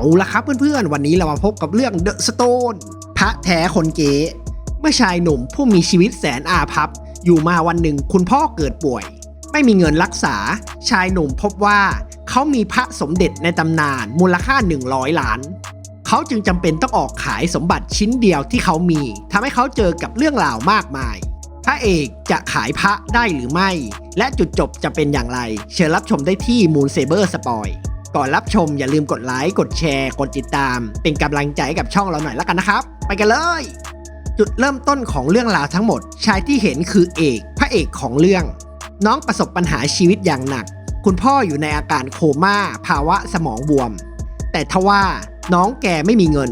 าละครับเพื่อนๆ วันนี้เรามาพบกับเรื่อง The Stone พระแท้คนเก๋เมื่อชายหนุ่มผู้มีชีวิตแสนอาภัพ อยู่มาวันหนึ่งคุณพ่อเกิดป่วย ไม่มีเงินรักษา ชายหนุ่มพบว่าเขามีพระสมเด็จในตำนานมูลค่า 100 ล้าน เขาจึงจำเป็นต้องออกขายสมบัติชิ้นเดียวที่เขามีทำให้เขาเจอกับเรื่องราวมากมาย พระเอกจะขายพระได้หรือไม่ และจุดจบจะเป็นอย่างไร เชิญรับชมได้ที่ Moon Saber Spoil ก่อนรับชมอย่าลืมกดไลค์กดแชร์กดติดตาม เป็นกำลังใจให้กับช่องเราหน่อยแล้วกันนะครับ ไปกันเลย จุดเริ่มต้นของเรื่องราวทั้งหมด ชายที่เห็นคือเอก พระเอกของเรื่อง น้องประสบปัญหาชีวิตอย่างหนัก คุณพ่ออยู่ในอาการโคม่า ภาวะสมองบวม แต่ทว่าน้องแกไม่มีเงิน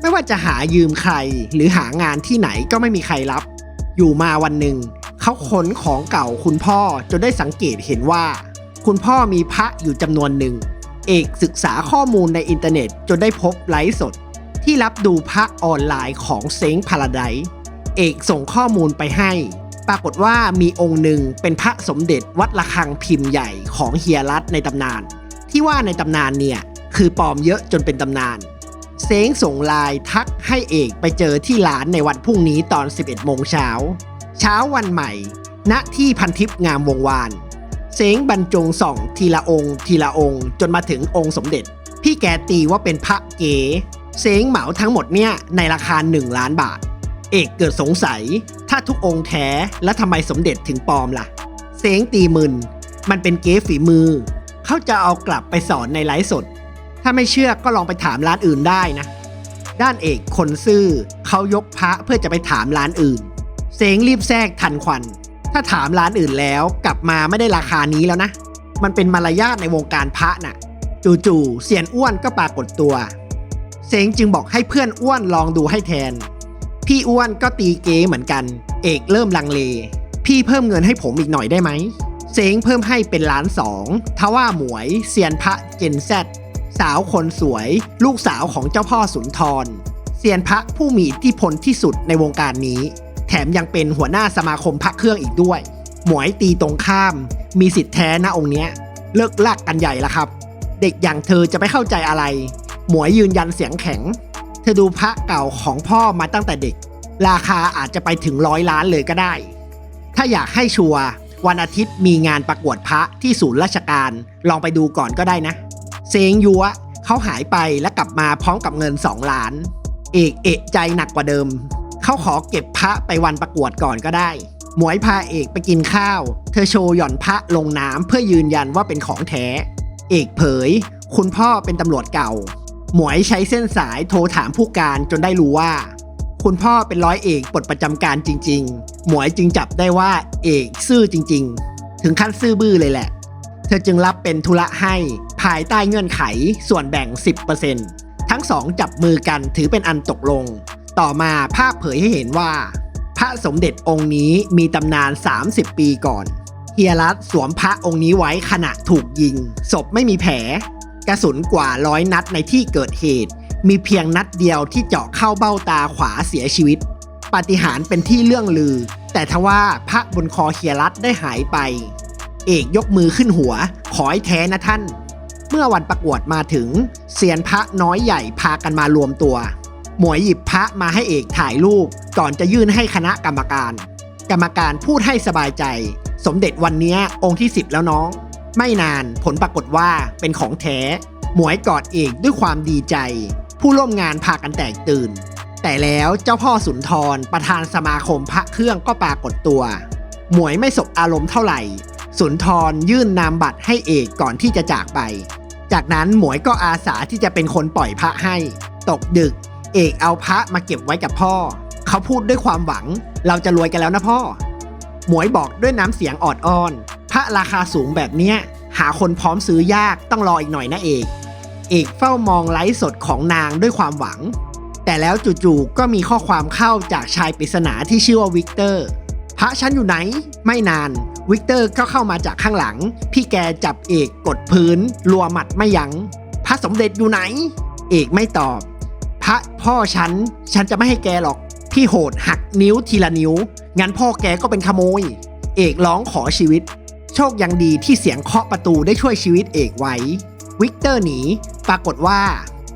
ไม่ว่าจะหายืมใคร หรือหางานที่ไหนก็ไม่มีใครรับ อยู่มาวันหนึ่งเขาขนของเก่าคุณพ่อจนได้สังเกตเห็นว่า คุณพ่อมีพระอยู่จำนวนหนึ่ง เอกศึกษาข้อมูลในอินเทอร์เน็ต จนได้พบไลฟ์สด ที่รับดูพระออนไลน์ของเซ้งพาราไดซ์เอกส่งข้อมูลไปให้ ปรากฏว่ามีองค์หนึ่งเป็นพระสมเด็จวัดระฆังพิมพ์ใหญ่ของเฮียรัตในตำนาน ที่ว่าในตำนานเนี่ย คือปลอมเยอะจนเป็นตำนานเซ้งส่งไลน์ทักให้เอกไปเจอที่ร้านในวันพรุ่งนี้ตอน 11 โมงเช้า เช้าวันใหม่ ณที่พันทิพย์งามวงวาน เซ้งบรรจงส่องทีละองค์ ทีละองค์ จนมาถึงองค์สมเด็จ พี่แกตีว่าเป็นพระเก๋เซ้งเหมาทั้งหมดเนี่ยในราคา 1 ล้านบาท เอกเกิดสงสัย ถ้าทุกองค์แท้แล้วทำไมสมเด็จถึงปลอมล่ะ เซ้งตีมึน มันเป็นเก๋ฝีมือ เขาจะเอากลับไปสอนในไลฟ์สด ถ้าไม่เชื่อก็ลองไปถามร้านอื่นได้นะ ด้านเอกคนซื่อเขายกพระเพื่อจะไปถามร้านอื่นเสงรีบแทรกทันควัน ถ้าถามร้านอื่นแล้วกลับมาไม่ได้ราคานี้แล้วนะ มันเป็นมารยาทในวงการพระน่ะ จู่ๆเสียนอ้วนก็ปรากฏตัวเสงจึงบอกให้เพื่อนอ้วนลองดูให้แทน พี่อ้วนก็ตีเก๋เหมือนกัน เอกเริ่มลังเล พี่เพิ่มเงินให้ผมอีกหน่อยได้ไหมเสงเพิ่มให้เป็นล้านสองทว่าหมวยเซียนพระเจนแซดสาวคนสวย ลูกสาวของเจ้าพ่อสุนทรเซียนพระผู้มีอิทธิพลที่สุดในวงการนี้ แถมยังเป็นหัวหน้าสมาคมพระเครื่องอีกด้วย หมวยตีตรงข้าม มีสิทธิ์แท้นะองค์เนี้ย เลิกลากกันใหญ่ละครับ เด็กอย่างเธอจะไม่เข้าใจอะไร หมวยยืนยันเสียงแข็ง เธอดูพระเก่าของพ่อมาตั้งแต่เด็ก ราคาอาจจะไปถึงร้อยล้านเลยก็ได้ ถ้าอยากให้ชัวร์วันอาทิตย์มีงานประกวดพระที่ศูนย์ราชการ ลองไปดูก่อนก็ได้นะ เซงยัวเขาหายไปและกลับมาพร้อมกับเงิน 2 ล้าน เอกเอะใจหนักกว่าเดิม เขาขอเก็บพระไปวันประกวดก่อนก็ได้ หมวยพาเอกไปกินข้าว เธอโชว์หย่อนพระลงน้ำเพื่อยืนยันว่าเป็นของแท้ เอกเผย คุณพ่อเป็นตำรวจเก่า หมวยใช้เส้นสายโทรถามผู้การจนได้รู้ว่า คุณพ่อเป็นร้อยเอกปลดประจำการจริง ๆ หมวยจึงจับได้ว่าเอกซื่อจริง ๆ ถึงขั้นซื่อบื้อเลยแหละ เธอจึงรับเป็นธุระให้ภายใต้เงื่อนไขส่วนแบ่ง 10%ทั้งสองจับมือกันถือเป็นอันตกลง ต่อมาภาพเผยให้เห็นว่า พระสมเด็จองค์นี้มีตำนาน 30 ปีก่อนเฮียรัตสวมพระองค์นี้ไว้ขณะถูกยิง ศพไม่มีแผล กระสุนกว่าร้อยนัดในที่เกิดเหตุ มีเพียงนัดเดียวที่เจาะเข้าเบ้าตาขวาเสียชีวิต ปาฏิหาริย์เป็นที่เรื่องลือ แต่ทว่าพระบนคอเฮียรัตได้หายไป เอกยกมือขึ้นหัว ขอให้แท้นะท่าน เมื่อวันประกวดมาถึงเซียนพระน้อยใหญ่พากันมารวมตัว หมวยหยิบพระมาให้เอกถ่ายรูป ก่อนจะยื่นให้คณะกรรมการ กรรมการพูดให้สบายใจ สมเด็จวันนี้องค์ที่ 10 แล้วน้อง ไม่นานผลปรากฏว่าเป็นของแท้ หมวยกอดเอกด้วยความดีใจ ผู้ร่วมงานพากันแตกตื่น แต่แล้วเจ้าพ่อสุนทรประธานสมาคมพระเครื่องก็ปรากฏตัว หมวยไม่สบอารมณ์เท่าไหร่ สุนทรยื่นนามบัตรให้เอกก่อนที่จะจากไป จากนั้นหมวยก็อาสาที่จะเป็นคนปล่อยพระให้ ตกดึก เอกเอาพระมาเก็บไว้กับพ่อ เขาพูดด้วยความหวัง เราจะรวยกันแล้วนะพ่อ หมวยบอกด้วยน้ำเสียงออดอ้อน พระราคาสูงแบบเนี้ย หาคนพร้อมซื้อยากต้องรออีกหน่อยนะเอก เอกเฝ้ามองไลฟ์สดของนางด้วยความหวัง แต่แล้วจู่ๆก็มีข้อความเข้าจากชายปริศนาที่ชื่อว่าวิกเตอร์ พระฉันอยู่ไหน ไม่นาน วิกเตอร์ก็เข้ามาจากข้างหลัง พี่แกจับเอกกดพื้น รัวหมัดไม่ยัง้งพระสมเด็จอยู่ไหน เอกไม่ตอบ ระพ่อฉัน ฉันจะไม่ให้แกหรอก พี่โหดหักนิ้วทีละนิ้ว งั้นพ่อแกก็เป็นขโมย เอกร้องขอชีวิต โชคยังดีที่เสียงเคาะประตูได้ช่วยชีวิตเอกไว้ วิกเตอร์หนี ปรากฏว่า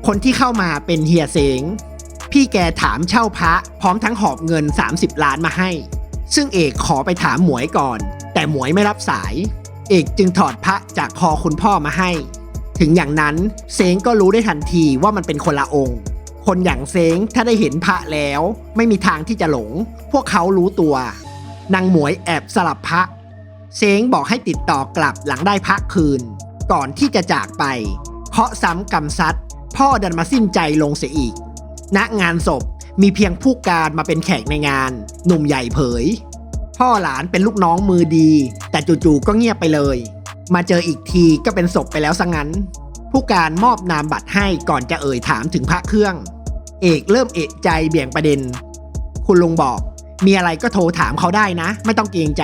คนที่เข้ามาเป็นเฮียเสง พี่แกถามเช่าพระพร้อมทั้งหอบเงิน 30 ล้านมาให้ ซึ่งเอกขอไปถามหมวยก่อน แต่หมวยไม่รับสาย เอกจึงถอดพระจากคอคุณพ่อมาให้ ถึงอย่างนั้นเซงก็รู้ได้ทันทีว่ามันเป็นคนละองค์ คนอย่างเซงถ้าได้เห็นพระแล้ว ไม่มีทางที่จะหลง พวกเขารู้ตัวนางหมวยแอบสลับพระ เซงบอกให้ติดต่อกลับหลังได้พระคืน ก่อนที่จะจากไป เคาะซ้ำกำซัด พ่อดันมาสิ้นใจลงเสียอีก ณงานศพมีเพียงผู้การมาเป็นแขกในงาน หนุ่มใหญ่เผย พ่อหลานเป็นลูกน้องมือดี แต่จู่ๆก็เงียบไปเลย มาเจออีกทีก็เป็นศพไปแล้วซะงั้น ผู้การมอบนามบัตรให้ก่อนจะเอ่ยถามถึงพระเครื่อง เอกเริ่มเอะใจเบี่ยงประเด็น คุณลุงบอก มีอะไรก็โทรถามเขาได้นะ ไม่ต้องเกรงใจ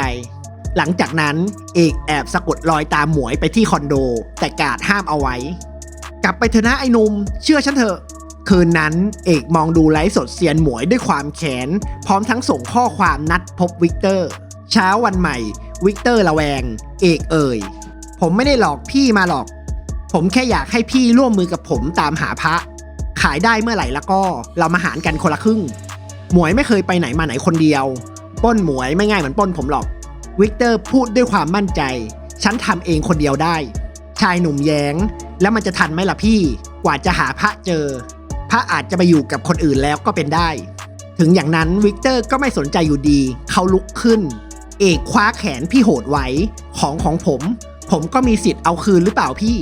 หลังจากนั้นเอกแอบสะกดรอยตามหมวยไปที่คอนโด แต่กาดห้ามเอาไว้ กลับไปเถอะนะไอ้นุ่มเชื่อฉันเถอะคืนนั้นเอกมองดูไลฟ์สดเซียนหมวยด้วยความแค้นพร้อมทั้งส่งข้อความนัดพบวิกเตอร์ เช้าวันใหม่ วิกเตอร์ระแวง เอกเอ่ย ผมไม่ได้หลอกพี่มาหรอก ผมแค่อยากให้พี่ร่วมมือกับผมตามหาพระ ขายได้เมื่อไหร่แล้วก็ เรามาหารกันคนละครึ่ง หมวยไม่เคยไปไหนมาไหนคนเดียว ป้นหมวยไม่ง่ายเหมือนป้นผมหรอก วิกเตอร์พูดด้วยความมั่นใจ ฉันทำเองคนเดียวได้ ชายหนุ่มแย้ง แล้วมันจะทันไหมล่ะพี่ กว่าจะหาพระเจอ พระอาจจะไปอยู่กับคนอื่นแล้วก็เป็นได้ ถึงอย่างนั้นวิกเตอร์ก็ไม่สนใจอยู่ดี เขาลุกขึ้น เอกคว้าแขนพี่โหดไว้ ของของผม ผมก็มีสิทธิ์เอาคืนหรือเปล่าพี่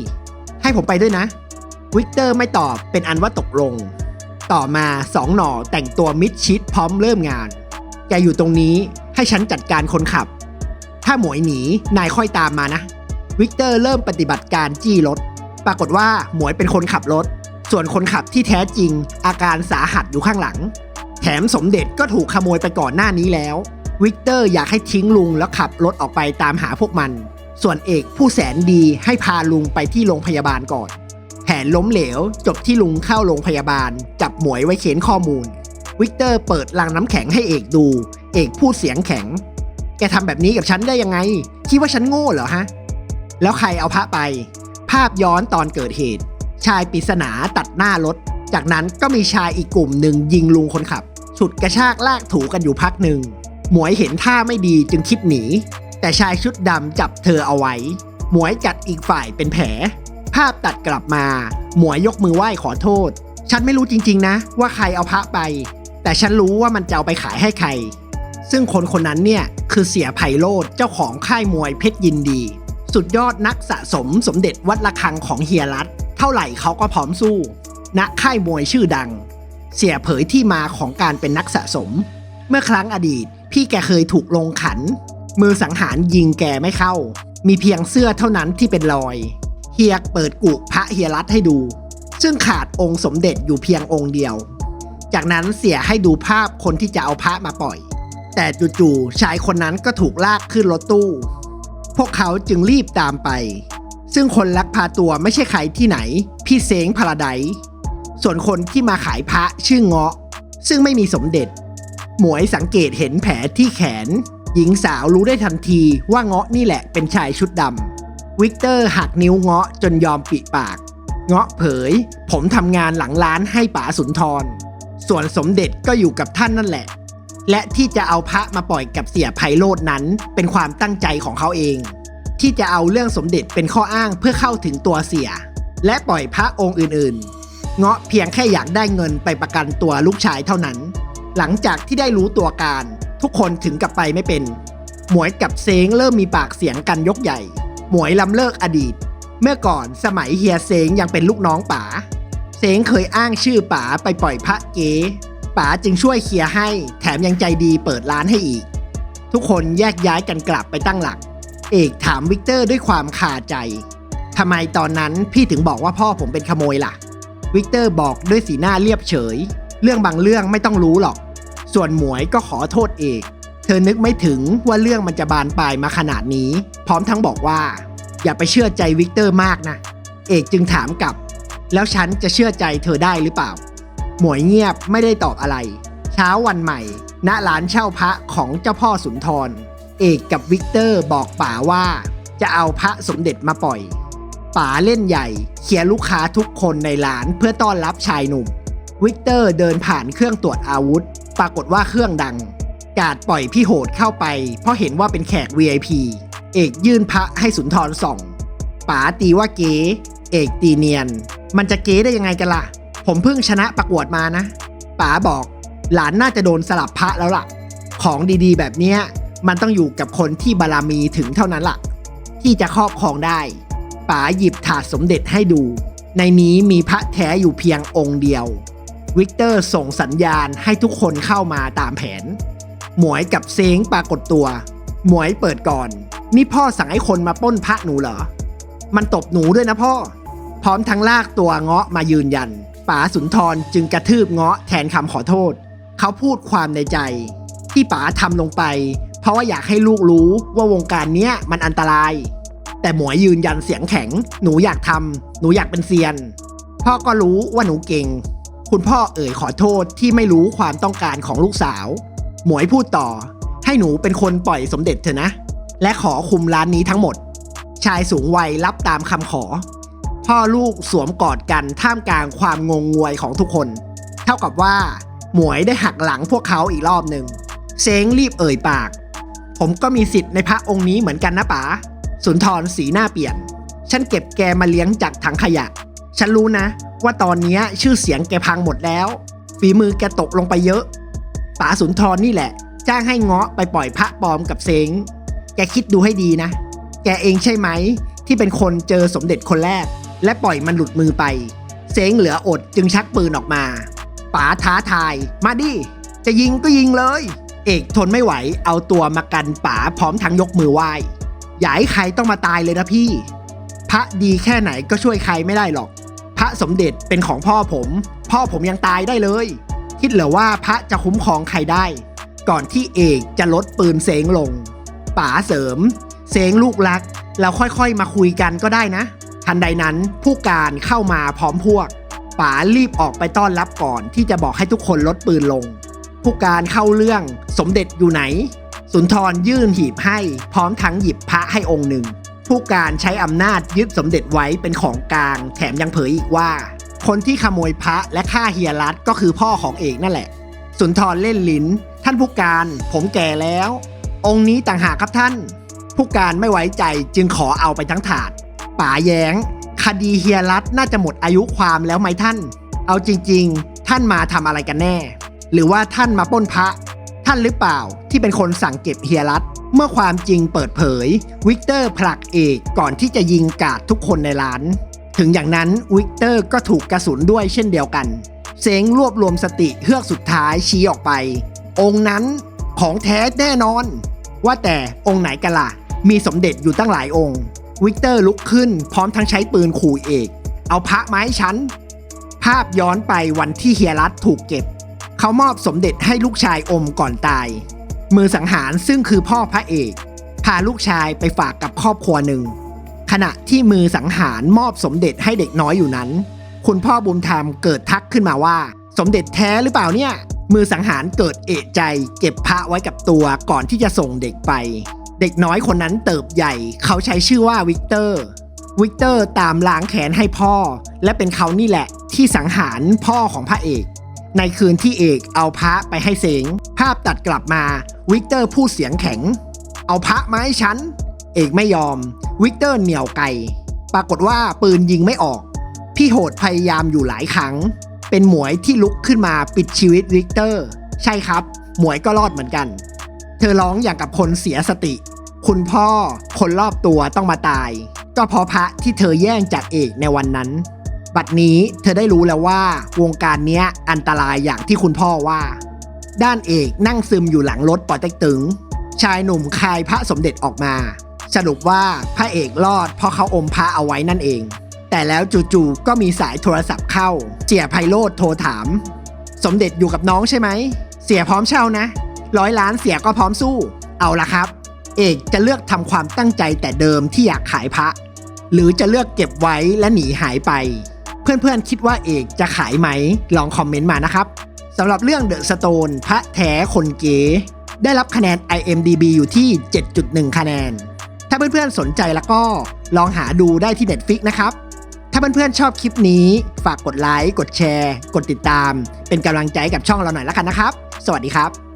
ให้ผมไปด้วยนะ วิกเตอร์ไม่ตอบเป็นอันว่าตกลง ต่อมาสองหน่อแต่งตัวมิดชิดพร้อมเริ่มงานแกอยู่ตรงนี้ให้ฉันจัดการคนขับ ถ้าหมวยหนี นายค่อยตามมานะ วิกเตอร์เริ่มปฏิบัติการจี้รถ ปรากฏว่าหมวยเป็นคนขับรถ ส่วนคนขับที่แท้จริง อาการสาหัสอยู่ข้างหลัง แถมสมเด็จก็ถูกขโมยไปก่อนหน้านี้แล้ว วิกเตอร์อยากให้ทิ้งลุงแล้วขับรถออกไปตามหาพวกมัน ส่วนเอกผู้แสนดีให้พาลุงไปที่โรงพยาบาลก่อน แผนล้มเหลว จบที่ลุงเข้าโรงพยาบาล จับหมวยไว้เขียนข้อมูล วิกเตอร์เปิดลังน้ำแข็งให้เอกดู เอกพูดเสียงแข็ง แกทำแบบนี้กับฉันได้ยังไง คิดว่าฉันโง่เหรอฮะ แล้วใครเอาพระไป ภาพย้อนตอนเกิดเหตุ ชายปริศนาตัดหน้ารถ จากนั้นก็มีชายอีกกลุ่มหนึ่งยิงลุงคนขับฉุดกระชากลากถูกันอยู่พักหนึ่งหมวยเห็นท่าไม่ดีจึงคิดหนี แต่ชายชุดดำจับเธอเอาไว้ หมวยกัดอีกฝ่ายเป็นแผล ภาพตัดกลับมา หมวยยกมือไหว้ขอโทษ ฉันไม่รู้จริงๆนะ ว่าใครเอาพระไป แต่ฉันรู้ว่ามันจะเอาไปขายให้ใคร ซึ่งคนคนนั้นเนี่ยคือเสียไพโรธเจ้าของค่ายมวยเพชรยินดี สุดยอดนักสะสมสมเด็จวัดระฆังของเฮียรัตเท่าไหร่เขาก็พร้อมสู้ณค่ายมวยชื่อดัง เสียเผยที่มาของการเป็นนักสะสม เมื่อครั้งอดีต พี่แกเคยถูกลงขัน มือสังหารยิงแกไม่เข้า มีเพียงเสื้อเท่านั้นที่เป็นรอย เฮียกเปิดกุพระเฮียรัตให้ดู ซึ่งขาดองค์สมเด็จอยู่เพียงองค์เดียว จากนั้นเสียให้ดูภาพคนที่จะเอาพระมาปล่อย แต่จู่ๆชายคนนั้นก็ถูกลากขึ้นรถตู้ พวกเขาจึงรีบตามไป ซึ่งคนลักพาตัวไม่ใช่ใครที่ไหน พี่เซ้งพาราไดส่วนคนที่มาขายพระชื่อเงาะ ซึ่งไม่มีสมเด็จ หมวยสังเกตเห็นแผลที่แขน หญิงสาวรู้ได้ทันทีว่าเงาะนี่แหละเป็นชายชุดดำวิกเตอร์หักนิ้วเงาะจนยอมปิปาก เงาะเผย ผมทำงานหลังร้านให้ป๋าสุนทร ส่วนสมเด็จก็อยู่กับท่านนั่นแหละ และที่จะเอาพระมาปล่อยกับเสียไพโรดนั้นเป็นความตั้งใจของเขาเอง ที่จะเอาเรื่องสมเด็จเป็นข้ออ้างเพื่อเข้าถึงตัวเสีย และปล่อยพระองค์อื่นๆ เงาะเพียงแค่อยากได้เงินไปประกันตัวลูกชายเท่านั้น หลังจากที่ได้รู้ตัวการ ทุกคนถึงกับไปไม่เป็น หมวยกับเซ้งเริ่มมีปากเสียงกันยกใหญ่ หมวยลำเลิกอดีต เมื่อก่อนสมัยเฮียเซ้งยังเป็นลูกน้องป๋าเซ้งเคยอ้างชื่อป๋าไปปล่อยพระเก๋ป๋าจึงช่วยเคลียร์ให้ แถมยังใจดีเปิดร้านให้อีก ทุกคนแยกย้ายกันกลับไปตั้งหลัก เอกถามวิกเตอร์ด้วยความคาใจทำไมตอนนั้นพี่ถึงบอกว่าพ่อผมเป็นขโมยล่ะ วิกเตอร์บอกด้วยสีหน้าเรียบเฉย เรื่องบางเรื่องไม่ต้องรู้หรอก ส่วนหมวยก็ขอโทษเอก เธอนึกไม่ถึงว่าเรื่องมันจะบานปลายมาขนาดนี้ พร้อมทั้งบอกว่า อย่าไปเชื่อใจวิกเตอร์มากนะ เอกจึงถามกลับ แล้วฉันจะเชื่อใจเธอได้หรือเปล่า หมวยเงียบไม่ได้ตอบอะไร เช้าวันใหม่ ณร้านเช่าพระของเจ้าพ่อสุนทร เอกกับวิกเตอร์บอกป๋าว่า จะเอาพระสมเด็จมาปล่อยป๋าเล่นใหญ่เคลียร์ลูกค้าทุกคนในร้านเพื่อต้อนรับชายหนุ่ม วิกเตอร์เดินผ่านเครื่องตรวจอาวุธ ปรากฏว่าเครื่องดัง กาดปล่อยพี่โหดเข้าไป เพราะเห็นว่าเป็นแขก VIP เอกยื่นพระให้สุนทรส่องป๋าตีว่าเก๋เอกตีเนียน มันจะเก๋ได้ยังไงกันล่ะ ผมเพิ่งชนะประกวดมานะป๋าบอก หลานน่าจะโดนสลับพระแล้วล่ะ ของดีๆ แบบเนี้ยมันต้องอยู่กับคนที่บารมีถึงเท่านั้นล่ะ ที่จะครอบครองได้ป๋าหยิบถาดสมเด็จให้ดู ในนี้มีพระแท้อยู่เพียงองค์เดียว วิกเตอร์ส่งสัญญาณให้ทุกคนเข้ามาตามแผน หมวยกับเซ้งปรากฏตัว หมวยเปิดก่อน นี่พ่อสั่งให้คนมาป้นพระหนูเหรอ มันตบหนูด้วยนะพ่อ พร้อมทั้งลากตัวเงาะมายืนยันป๋าสุนทรจึงกระทืบเงาะแทนคำขอโทษ เขาพูดความในใจ ที่ป๋าทำลงไป เพราะว่าอยากให้ลูกรู้ว่าวงการเนี้ยมันอันตราย แต่หมวยยืนยันเสียงแข็ง หนูอยากทำหนูอยากเป็นเซียน พ่อก็รู้ว่าหนูเก่ง คุณพ่อเอ่ยขอโทษที่ไม่รู้ความต้องการของลูกสาว หมวยพูดต่อ ให้หนูเป็นคนปล่อยสมเด็จเถอะนะ และขอคุมร้านนี้ทั้งหมด ชายสูงวัยรับตามคำขอ พ่อลูกสวมกอดกันท่ามกลางความงงงวยของทุกคน เท่ากับว่า หมวยได้หักหลังพวกเขาอีกรอบหนึ่งเซ้งรีบเอ่ยปาก ผมก็มีสิทธิ์ในพระองค์นี้เหมือนกันนะป๋าสุนทรสีหน้าเปลี่ยน ฉันเก็บแกมาเลี้ยงจากถังขยะ ฉันรู้นะ ว่าตอนนี้ชื่อเสียงแกพังหมดแล้ว ฝีมือแกตกลงไปเยอะป๋าสุนทรนี่แหละ จ้างให้เงาะไปปล่อยพระปลอมกับเซ้งแกคิดดูให้ดีนะ แกเองใช่ไหม ที่เป็นคนเจอสมเด็จคนแรก และปล่อยมันหลุดมือไป เซ้งเหลืออดจึงชักปืนออกมาป๋าท้าทาย มาดิ จะยิงก็ยิงเลย เอกทนไม่ไหวเอาตัวมากันป๋าพร้อมทั้งยกมือไหว้อย่าให้ใครต้องมาตายเลยนะพี่ พระดีแค่ไหนก็ช่วยใครไม่ได้หรอก ระสมเด็จเป็นของพ่อผม พ่อผมยังตายได้เลย คิดเหรอว่าพระจะคุ้มครองใครได้ ก่อนที่เอกจะลดปืนเสงลงป๋าเสริม เสงลูกรัก เราค่อยๆมาคุยกันก็ได้นะ ทันใดนั้นผู้การเข้ามาพร้อมพวกป๋ารีบออกไปต้อนรับก่อนที่จะบอกให้ทุกคนลดปืนลง ผู้การเข้าเรื่องสมเด็จอยู่ไหน สุนทรยื่นหีบให้ พร้อมทั้งหยิบพระให้องค์หนึ่ง ผู้การใช้อำนาจยึดสมเด็จไว้เป็นของกลาง แถมยังเผยอีกว่า คนที่ขโมยพระและฆ่าเฮียรัตก็คือพ่อของเอกนั่นแหละ สุนทรเล่นลิ้น ท่านผู้การ ผมแก่แล้ว องค์นี้ต่างหากครับท่าน ผู้การไม่ไว้ใจจึงขอเอาไปทั้งถาดป๋าแย้ง คดีเฮียรัตน่าจะหมดอายุความแล้วไหมท่าน เอาจริง ๆ ท่านมาทำอะไรกันแน่ หรือว่าท่านมาป้นพระ ท่านหรือเปล่าที่เป็นคนสั่งเก็บเฮียรัต เมื่อความจริงเปิดเผย วิกเตอร์ผลักเอกก่อนที่จะยิงกาดทุกคนในร้าน ถึงอย่างนั้นวิกเตอร์ก็ถูกกระสุนด้วยเช่นเดียวกัน เซงรวบรวมสติเฮือกสุดท้ายชี้ออกไป องค์นั้นของแท้แน่นอน ว่าแต่องค์ไหนกันล่ะ มีสมเด็จอยู่ตั้งหลายองค์ วิกเตอร์ลุกขึ้นพร้อมทั้งใช้ปืนขู่เอก เอาพระไมาให้ฉัน ภาพย้อนไปวันที่เฮียรัตถูกเก็บ เขามอบสมเด็จให้ลูกชายอมก่อนตาย มือสังหารซึ่งคือพ่อพระเอก พาลูกชายไปฝากกับครอบครัวหนึ่ง ขณะที่มือสังหารมอบสมเด็จให้เด็กน้อยอยู่นั้น คุณพ่อบุญธรรมเกิดทักขึ้นมาว่า สมเด็จแท้หรือเปล่าเนี่ย มือสังหารเกิดเอะใจ เก็บพระไว้กับตัวก่อนที่จะส่งเด็กไป เด็กน้อยคนนั้นเติบใหญ่ เขาใช้ชื่อว่าวิกเตอร์วิกเตอร์ตามล้างแค้นให้พ่อ และเป็นเขานี่แหละที่สังหารพ่อของพระเอก ในคืนที่เอกเอาพระไปให้เสง ภาพตัดกลับมา วิกเตอร์พูดเสียงแข็ง เอาพระมาให้ฉัน เอกไม่ยอม วิกเตอร์เหนี่ยวไกปรากฏว่าปืนยิงไม่ออก พี่โหดพยายามอยู่หลายครั้ง เป็นหมวยที่ลุกขึ้นมาปิดชีวิตวิกเตอร์ ใช่ครับ หมวยก็รอดเหมือนกัน เธอร้องอย่างกับคนเสียสติ คุณพ่อคนรอบตัวต้องมาตาย ก็เพราะพระที่เธอแย่งจากเอกในวันนั้น บัดนี้เธอได้รู้แล้วว่าวงการเนี้ยอันตรายอย่างที่คุณพ่อว่า ด้านเอกนั่งซึมอยู่หลังรถปอเต็กตึง ชายหนุ่มคายพระสมเด็จออกมา สรุปว่าพระเอกรอดเพราะเขาอมพระเอาไว้นั่นเอง แต่แล้วจู่ๆก็มีสายโทรศัพท์เข้า เจียไพโรธโทรถาม สมเด็จอยู่กับน้องใช่ไหม เสียพร้อมเช่านะ ร้อยล้านเสียก็พร้อมสู้ เอาละครับ เอกจะเลือกทำความตั้งใจแต่เดิมที่อยากขายพระ หรือจะเลือกเก็บไว้และหนีหายไป เพื่อนๆคิดว่าเอกจะขายไหม ลองคอมเมนต์มานะครับสำหรับเรื่อง The Stone พระแท้คนเก๋ได้รับคะแนน IMDB อยู่ที่ 7.1 คะแนน ถ้าเพื่อนๆสนใจแล้วก็ลองหาดูได้ที่ Netflix นะครับ ถ้าเพื่อนๆชอบคลิปนี้ฝากกดไลค์ กดแชร์ กดติดตาม เป็นกำลังใจกับช่องเราหน่อยละกันนะครับ สวัสดีครับ